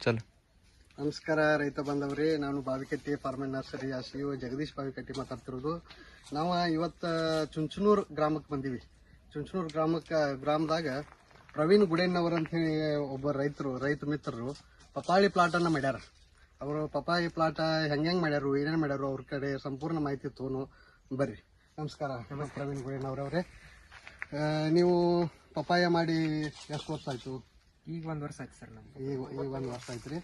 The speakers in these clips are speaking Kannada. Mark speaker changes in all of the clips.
Speaker 1: ಚಲೋ.
Speaker 2: ನಮಸ್ಕಾರ, ರೈತ ಬಾಂಧವ್ರಿ. ನಾನು Bavikatti farmer nursery CEO Jagadish Bavikatti ಮಾತಾಡ್ತಿರೋದು. ನಾವು ಇವತ್ತು ಚುಂಚನೂರು ಗ್ರಾಮಕ್ಕೆ ಬಂದೀವಿ. ಚುಂಚನೂರು ಗ್ರಾಮಕ್ಕೆ, ಗ್ರಾಮದಾಗ ಪ್ರವೀಣ್ ಅಂತ ಹೇಳಿ ಒಬ್ಬ ರೈತರು, ರೈತ ಮಿತ್ರರು ಪಪಾಳಿ ಪ್ಲಾಟನ್ನು ಮಾಡ್ಯಾರ. ಅವರು ಪಪಾಯಿ ಪ್ಲಾಟ ಹೆಂಗೆ ಮಾಡ್ಯಾರು, ಏನೇನು ಮಾಡ್ಯಾರು ಅವ್ರ ಕಡೆ ಸಂಪೂರ್ಣ ಮಾಹಿತಿ ತೋನು ಬರ್ರಿ. ನಮಸ್ಕಾರ, ಪ್ರವೀಣ್ ಗುಡೇನವ್ರವ್ರೆ. ನೀವು ಪಪಾಯ ಮಾಡಿ ಎಷ್ಟು ವರ್ಷ ಆಯ್ತು?
Speaker 3: ಈಗ ಒಂದ್ ವರ್ಷ ಆಯ್ತು ಸರ್ ನಮ್ಗೆ
Speaker 2: ಈಗ ಈಗ ಒಂದು ವರ್ಷ ಆಯ್ತ್ರಿ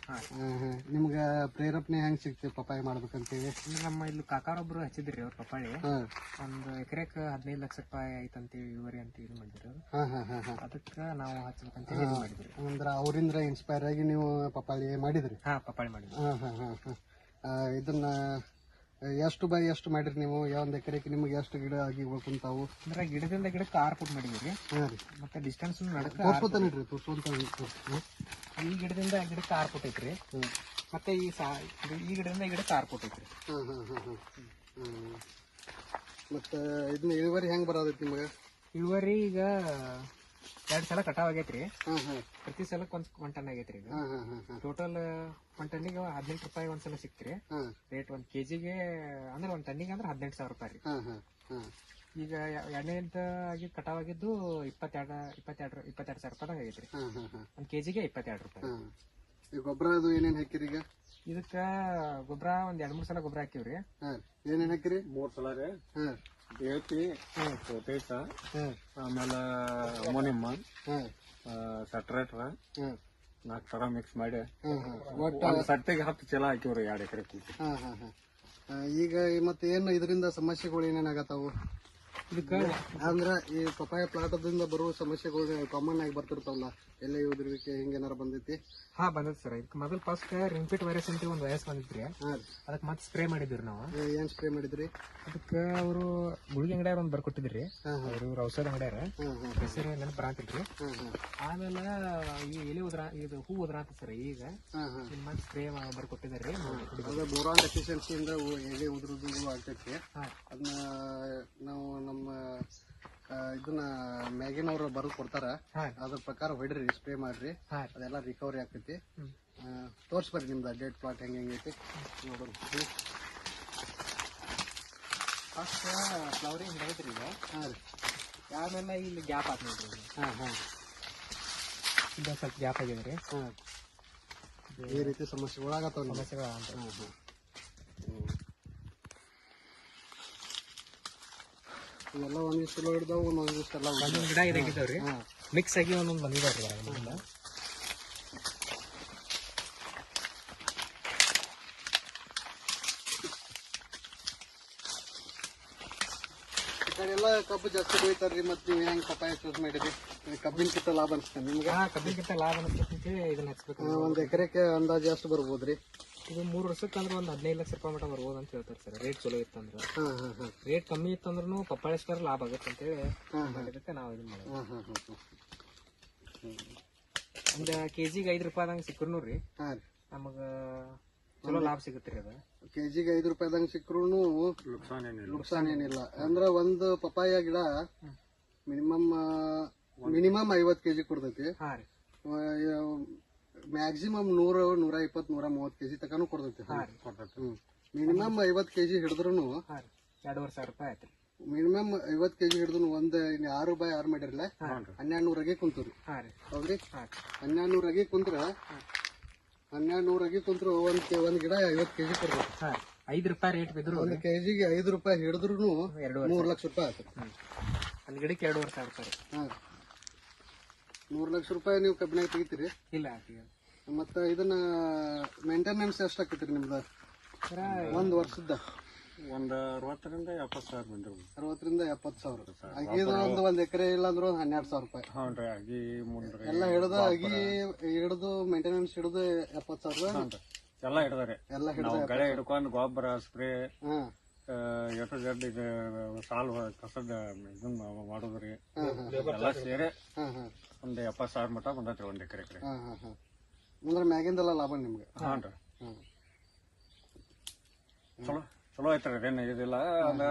Speaker 2: ನಿಮ್ಗೆ ಪ್ರೇರೇಪಣೆ ಹೆಂಗ್ ಸಿಗ್ತಿ ಪಪ್ಪಾಯ ಮಾಡ್ಬೇಕಂತೇಳಿ?
Speaker 3: ಈಗ ನಮ್ಮ ಇಲ್ಲಿ ಕಾಕಾರೊಬ್ರು ಹಚ್ಚಿದ್ರಿ ಅವ್ರ ಪಪ್ಪಾಯಿ.
Speaker 2: ಹಾಂ.
Speaker 3: ಒಂದ್ ಎಕರೆಕ್ ಹದಿನೈದು ಲಕ್ಷ ರೂಪಾಯಿ ಐತಂತೇಳಿ ಇಳುವರಿ ಅಂತ ಇದು ಮಾಡಿದ್ರು.
Speaker 2: ಹಾಂ ಹಾಂ ಹಾಂ ಹಾ.
Speaker 3: ಅದಕ್ಕ ನಾವು ಹಚ್ಬೇಕಂತ ಹೇಳಿ ಮಾಡಿದ್ರಿ
Speaker 2: ಅಂದ್ರ ಅವರಿಂದ ಇನ್ಸ್ಪೈರ್ ಆಗಿ ನೀವು ಪಪ್ಪಾಳಿ ಮಾಡಿದ್ರಿ?
Speaker 3: ಹಾ ಪಪ್ಪಾಳಿ ಮಾಡಿದ್ರಿ
Speaker 2: ಹಾ ಹಾ ಹಾ ಹಾ. ಇದನ್ನ ಎಷ್ಟು ಬೈ ಎಷ್ಟು ಮಾಡಿರಿ ನೀವು? ಒಂದ್ ಎಕರೆಗೆ ನಿಮ್ಗೆ ಎಷ್ಟು ಗಿಡ ಆಗಿ ಉಳ್ಕೊಂತಾವು?
Speaker 3: ಅಂದ್ರೆ ಗಿಡದಿಂದ ಗಿಡಕ್ಕೆ ಕಾರ್ ಫುಟ್ ಮಾಡಿದೀರಿ
Speaker 2: ಹಾ ರೀ.
Speaker 3: ಮತ್ತೆ ಡಿಸ್ಟೆನ್ಸ್ ನಡಕ
Speaker 2: ತೋರ್ಸ್ಕೊತ ನೋಡ್ರಿ ತೋರ್ಸ್ಕೊಂತ
Speaker 3: ಈ ಗಿಡದಿಂದ ಗಿಡಕ್ಕೆ ಆರು ಫುಟ್ ಐತ್ರಿ. ಮತ್ತೆ ಈ ಸಾ ಈ ಗಿಡದಿಂದ ಗಿಡ ಗಿಡಕ್ಕೆ ಆರು ಫುಟ್ ಐತ್ರಿ.
Speaker 2: ಹಾ ಹಾ ಹಾ ಹಾ. ಹ್ಮ್ ಮತ್ತ ಇದನ್ನ ಇಳುವರಿ ಹೆಂಗ್ ಬರೋದೈತಿ ನಿಮ್ಗೆ?
Speaker 3: ಇಳುವರಿ ಈಗ ಎರಡ್ ಸಲ ಕಟಾವ್ ಆಗೈತ್ರಿ.
Speaker 2: ಹಾ ಹಾ
Speaker 3: ಪ್ರತಿ ಸಲಕ್ ಒಂದ್ ಒಂದ್ ಟನ್ ಆಗೈತ್ರಿ ಈಗ
Speaker 2: ಹಾ ಹಾ ಹಾ ಹಾ
Speaker 3: ಟೋಟಲ್ ಒಂದ್ ಟನ್ನಿಗೆ ಹದಿನೆಂಟು ರೂಪಾಯಿ ಒಂದ್ಸಲ ಸಿಕ್ತ್ರಿ.
Speaker 2: ಹಾ
Speaker 3: ರೇಟ್ ಒಂದ್ ಕೆಜಿಗೆ ಅಂದ್ರೆ ಒಂದ್ ಟನ್ನಿಗೆ ಅಂದ್ರೆ ಹದಿನೆಂಟು ಸಾವಿರ ರೂಪಾಯಿ ರೀ.
Speaker 2: ಹಾ ಹಾ ಹಾ
Speaker 3: ಈಗ ಎರಡನೇದ ಆಗಿ ಕಟಾವ್ ಆಗಿದ್ದು ಇಪ್ಪತ್ತೆರಡು ಇಪ್ಪತ್ತೆರಡು ಇಪ್ಪತ್ತೆರಡು ಸಾವಿರ ರೂಪಾಯಿ ಆಗೈತ್ರಿ.
Speaker 2: ಹಾ ಹಾ ಹಾ
Speaker 3: ಒಂದ್ ಕೆಜಿಗೆ ಇಪ್ಪತ್ತೆರಡು ರೂಪಾಯಿ.
Speaker 2: ಈ ಗೊಬ್ಬರ ಅದು ಏನೇನ್ ಹಾಕಿರಿ ಈಗ?
Speaker 3: ಇದಕ್ಕ ಗೊಬ್ಬರ ಒಂದ್ ಎರಡ್ ಮೂರ್ ಸಲ ಗೊಬ್ಬರ ಹಾಕಿವ್ರಿ.
Speaker 2: ಹಾ ಏನೇನ್ ಹಾಕಿರಿ?
Speaker 4: ಮೂರ್ ಸಲ ರೀ.
Speaker 2: ಹಾ
Speaker 4: ಏತಿ ಪೊಟೇಟ
Speaker 2: ಹಾ
Speaker 4: ಆಮೇಲೆ ಅಮೋನಿಯಮ್ಮ ಸಟ್ರೇಟ್ರ ನಾಲ್ಕು ತರ ಮಿಕ್ಸ್ ಮಾಡಿ.
Speaker 2: ಸಟ್ಟೆಗೆ
Speaker 4: ಒಂದ್ ಹತ್ತು ಚೀಲ ಹಾಕಿವ್ರಿ ಎರಡು ಎಕರೆ
Speaker 2: ಈಗ ಮತ್ತೆ ಏನು ಇದರಿಂದ ಸಮಸ್ಯೆಗಳು ಏನೇನಾಗತ್ತಾವು? ಅಂದ್ರ ಈ ಪಪಾಯ ಪ್ಲಾಟದಿಂದ ಬರುವ ಸಮಸ್ಯೆಗಳು ಕಾಮನ್ ಆಗಿ ಬರ್ತಿರ್ತಾವಲ್ಲ ಎಲೆ ಉದುರುವಿಕೆ ಹಿಂಗೇನಾರ ಬಂದೈತಿ?
Speaker 3: ಹಾ ಬಂದದ್ ಸರ್ ಇದಕ್ಕೆ ಮೊದಲ್ ಫಸ್ಟ್ ರಿಂಪಿಟ್ ವೈರಸ್ ಅಂತ ಒಂದು ವೈರಸ್
Speaker 2: ಬಂದಿದ್ರಿ
Speaker 3: ಅದಕ್ಕೆ ಮತ್ತೆ ಸ್ಪ್ರೇ ಮಾಡಿದ್ರಿ ನಾವು.
Speaker 2: ಏನ್ ಸ್ಪ್ರೇ ಮಾಡಿದ್ರಿ?
Speaker 3: ಅದಕ್ಕೆ ಅವರು ಗುಳಿಗೆ ಅಂಗಡಿಯಾರ ಒಂದು ಬರ್ಕೊಟ್ಟಿದ್ರಿ. ಅವರು ಔಷಧ ಅಂಗಡಿಯಾರ ಹೆಸರು ನೆನಪು ಬರಾತಿಲ್ರಿ ಆಮೇಲೆ ಈ ಎಲೆ ಉದ್ರ ಇದು ಹೂ ಉದ್ರಾತ ಸರ್ ಈಗ. ಮತ್ತೆ ಸ್ಪ್ರೇ ಬರ್ಕೊಟ್ಟಿದ್ರಿ
Speaker 2: ಬೋರಾನ್ ಡೆಫಿಷಿಯನ್ಸಿಯಿಂದ ಎಲೆ ಉದುರುದು ಆಗ್ತೈತಿ. ಅದನ್ನ ನಾವು ನಮ್ಮ ಆ, ಇದನ್ನ ಮ್ಯಾಗಿನವ್ರು ಬರ್ದು ಕೊಡ್ತಾರ. ಅದ್ರ ಪ್ರಕಾರ ಹೊಡ್ರಿ ಸ್ಪ್ರೇ ಮಾಡ್ರಿ. ಅದೆಲ್ಲ ರಿಕವರಿ ಆಗ್ತೈತಿ. ತೋರ್ಸ್ಬರ್ರಿ ನಿಮ್ದು ಡೇಟ್ ಪ್ಲಾಟ್ ಹೆಂಗೆ ಹೆಂಗೈತಿ ನೋಡೋಣ.
Speaker 3: ಫಸ್ಟ್ ಫ್ಲವರಿಂಗ್ ರೀ ಈಗ.
Speaker 2: ಹಾಂ ರೀ.
Speaker 3: ಆಮೇಲೆ ಇಲ್ಲಿ ಗ್ಯಾಪ್ ಆತ್ ನೋಡ್ರಿ
Speaker 2: ಹಾಂ ಹಾ.
Speaker 3: ಸ್ವಲ್ಪ ಗ್ಯಾಪ್ ಆಗಿದೆ ರೀ
Speaker 2: ಹಾಂ. ಈ ರೀತಿ ಸಮಸ್ಯೆ ಸಮಸ್ಯೆಗಳ
Speaker 3: ಸಮಸ್ಯೆಗಳು ಅಂತ
Speaker 2: ಹಾಂ ಹಾ. ಇವೆಲ್ಲ ಒಂದಿಷ್ಟು ಚಲೋ ಹಿಡ್ದಾವು ಒಂದೊಂದಿಷ್ಟು ಎಲ್ಲ.
Speaker 3: ಒಂದೊಂದ್ ಗಿಡ ಇದಾಗಿದ್ದಾವ್ರಿ.
Speaker 2: ಹಾ
Speaker 3: ಮಿಕ್ಸ್ ಆಗಿ ಒಂದೊಂದು ರೀ ಅದರಿಂದ
Speaker 2: ಎಲ್ಲ ಕಬ್ಬು ಜಾಸ್ತಿ ಬೆಳಿತಾರ್ರಿ ಮತ್ತೆ ನೀವು ಹೆಂಗ್ ಪಪಾಯ ಚೂಸ್ ಮಾಡಿರಿ ಕಬ್ಬಿನ ಕಿತ್ತ ಲಾಭ ಅನ್ಸ್ತೇನೆ ನಿಮ್ಗೆ?
Speaker 3: ಕಬ್ಬಿನ ಕಿತ್ತ ಲಾಭ ಅನಿಸ್ತೈತಿ ಇದನ್ನ ಹಚ್ಬೇಕು.
Speaker 2: ಒಂದು ಎಕರೆಗೆ ಅಂದಾಜು ಎಷ್ಟು ಬರ್ಬೋದ್ರಿ.
Speaker 3: ಇದು ಮೂರು ವರ್ಷಕ್ಕೆ ಅಂದ್ರೆ ಒಂದು ಹದಿನೈದು ಲಕ್ಷ ರೂಪಾಯಿ ಮಟ್ಟ ಬರ್ಬೋದು ಅಂತ ಹೇಳ್ತಾರೆ ಸರ್. ರೇಟ್ ಚಲೋ ಇತ್ತಂದ್ರೆ.
Speaker 2: ಹಾ ಹಾ ಹಾ
Speaker 3: ರೇಟ್ ಕಮ್ಮಿ ಇತ್ತಂದ್ರೂ ಪಪ್ಪಾಳಿಸ್ಕರ ಲಾಭ ಆಗುತ್ತೆ ಅಂತೇಳಿ
Speaker 2: ಹೇಳಿ ಹಾ
Speaker 3: ಮಾಡಿದಕ್ಕೆ ನಾವು ಇದನ್ನ ಮಾಡೋದು. ಒಂದು ಕೆ ಜಿಗೆ ಐದು ರೂಪಾಯಿದಂಗೆ ಸಿಕ್ಕರು ರೀ.
Speaker 2: ನಮಗೆ ರೀ.
Speaker 3: ನಮಗ ಚಲೋ ಲಾಭ ಸಿಗುತ್ತೆ ರೀ ಅದು.
Speaker 2: ಕೆಜಿಗೆ ಐದು ರೂಪಾಯಿದಂಗೆ ಸಿಕ್ಕ್ರುನು
Speaker 4: ನುಕ್ಸಾನ್ ಏನಿಲ್ಲ.
Speaker 2: ಅಂದ್ರೆ ಏನಿಲ್ಲ. ಅಂದ್ರ ಒಂದು ಪಪ್ಪಾಯ ಗಿಡ ಮಿನಿಮಮ್ ಮಿನಿಮಮ್ ಐವತ್ ಕೆಜಿ ಕೊಡ್ತೈತಿ.
Speaker 3: ಹಾಂ ರೀ.
Speaker 2: ಮ್ಯಾಕ್ಸಿಮಮ್ ನೂರ ನೂರ ಇಪ್ಪತ್ ನೂರ ಮೂವತ್ ಕೆಜಿ ತನಕ ಕೊಡ್ತೈತಿ. ಹ್ಮ್. ಮಿನಿಮಮ್ ಐವತ್ ಕೆಜಿ ಹಿಡಿದ್ರು
Speaker 3: ಎರಡೂವರೆ ಸಾವಿರ ರೂಪಾಯಿ ಆಯ್ತು
Speaker 2: ಮಿನಿಮಮ್ ಐವತ್ ಕೆಜಿ ಹಿಡಿದ್ರು ಒಂದ್ ಆರು ಬೈ ಆರು ಮಾಡಿರಲ್ಲ ಹನ್ನೆರಡು ನೂರಾಗೆ ಕುಂತರು. ಹೌದ್ರಿ? ಹನ್ನೆರಡು ನೂರಾಗೆ ಕುಂತ್ರ ಹನ್ನೆರಡು ನೂರಾಗೆ ಕುಂತ್ರ ಒಂದ್ ಒಂದ್ ಗಿಡ ಐವತ್ ಕೆಜಿ ಕೊಡ್ಬೇಕು
Speaker 3: ಐದು ರೂಪಾಯಿ ರೇಟ್ ಬಿದ್ರು
Speaker 2: ಒಂದ್ ಕೆಜಿಗೆ ಐದು ರೂಪಾಯಿ ಹಿಡಿದ್ರು ಮೂರ್ ಲಕ್ಷ ರೂಪಾಯಿ ಆಯ್ತು
Speaker 3: ಒಂದ್ ಗಿಡಕ್ಕೆ ಎರಡೂವರೆ ಸಾವಿರ ರೂಪಾಯಿ
Speaker 2: ಮೂರ್ ಲಕ್ಷ ರೂಪಾಯಿ ನೀವು ಕಬ್ಬಿನಾಗ ತೆಗಿತೀರಿ?
Speaker 3: ಇಲ್ಲ
Speaker 2: ಮತ್ತ ಇದನ್ನ ಮೇಂಟೆನೆನ್ಸ್ ಎಷ್ಟು ಆಕೈತ್ರಿ ನಿಮ್ದ? ಒಂದ್ ವರ್ಷದ
Speaker 4: ಒಂದ್ ಅರವತ್ತರಿಂದ ಎಪ್ಪತ್ ಸಾವಿರ
Speaker 2: ಅರವತ್ತರಿಂದ ಎಪ್ಪತ್ ಸಾವಿರ. ಅಗಿದು ಒಂದು ಒಂದ್ ಎಕರೆ ಇಲ್ಲ ಅಂದ್ರು ಒಂದ್ ಹನ್ನೆರಡು ಸಾವಿರ ರೂಪಾಯಿ.
Speaker 4: ಹ್ಞೂ ಮುಂದ್ರಿ
Speaker 2: ಎಲ್ಲ ಹಿಡಿದು ಅಗಿ ಹಿಡಿದು ಮೇಂಟೆನೆನ್ಸ್ ಹಿಡಿದು ಎಪ್ಪತ್ ಸಾವಿರ?
Speaker 4: ಎಲ್ಲ ಹಿಡ್ದಾರೆ
Speaker 2: ಎಲ್ಲ ಹಿಡಿದು
Speaker 4: ಗಳೆ ಹಿಡ್ಕೊಂಡು ಗೊಬ್ಬರ ಸ್ಪ್ರೇ
Speaker 2: ಹಾ.
Speaker 4: ಎಟ್ಟು ಜಡ್ ಇದು ಸಾಲು ಕಸದ ಇದನ್ನ ಮಾಡೋದ್ರಿ. ಎಲ್ಲ ಸೇರಿ.
Speaker 2: ಹಾ ಹಾ.
Speaker 4: ಒಂದ್ ಎಪ್ಪತ್ತು ಸಾವಿರ ಮಟ್ಟ ಬಂದೈತ್ರಿ ಒಂದ್ ಎಕರೆ ಎಕರೆ
Speaker 2: ಹಾಂ ಹಾ ಹಾ. ಅಂದ್ರೆ ಮ್ಯಾಗಿಂದೆಲ್ಲ ಲಾಭ ನಿಮ್ಗೆ?
Speaker 4: ಹಾಂ ರೀ. ಚಲೋ ಚಲೋ ಐತ್ರಿ ಅದೇನು ಇದಿಲ್ಲ ಅದ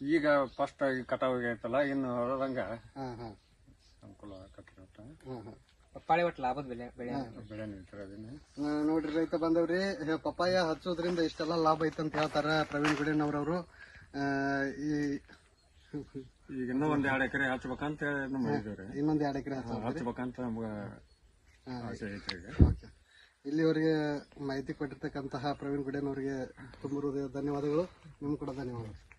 Speaker 4: ಈಗ ಫಸ್ಟ್ ಕಟಾವ್ ಐತಲ್ಲ ಇನ್ನು ಹೊರದಂಗ
Speaker 2: ಹಾಂ ಹಾ.
Speaker 4: ಅನುಕೂಲ ಆಕತ್ರಿ ಹಾಂ
Speaker 2: ಹಾಂ ಹಾ.
Speaker 3: ಪಪ್ಪಾಳಿ ಒಟ್ಟು ಲಾಭದ ಬೆಳೆ ಬೆಳೆ
Speaker 4: ಬೆಳೆ ನಿಂತಾರೆ ಅದನ್ನ
Speaker 2: ನೋಡ್ರಿ ರೈತ ಬಂದವ್ರಿ ಪಪ್ಪಾಯ ಹಚ್ಚೋದ್ರಿಂದ ಇಷ್ಟೆಲ್ಲ ಲಾಭ ಐತಂತ ಅಂತ ಹೇಳ್ತಾರ ಪ್ರವೀಣ್ ಗುಡೇನವ್ರವರು. ಈ
Speaker 4: ಈಗ ಇನ್ನೂ ಒಂದ್ ಎರಡು ಎಕರೆ ಹಚ್ಬೇಕಂತ ಮಾಡಿದೇವ್ರಿ
Speaker 2: ಇನ್ನೊಂದ್ ಎರಡು ಎಕರೆ
Speaker 4: ಹಚ್ಬೇಕಂತ ನಮ್ಗ ಆಸೆ ಐತ್ರಿ ಈಗ.
Speaker 2: ಓಕೆ. ಇಲ್ಲಿವರೆಗೆ ಮಾಹಿತಿ ಕೊಟ್ಟಿರ್ತಕ್ಕಂತಹ ಪ್ರವೀಣ್ ಗುಡೇನವರಿಗೆ ತುಂಬ ಹೃದಯ ಧನ್ಯವಾದಗಳು. ನಿಮ್ಗೆ ಕೂಡ ಧನ್ಯವಾದಗಳು.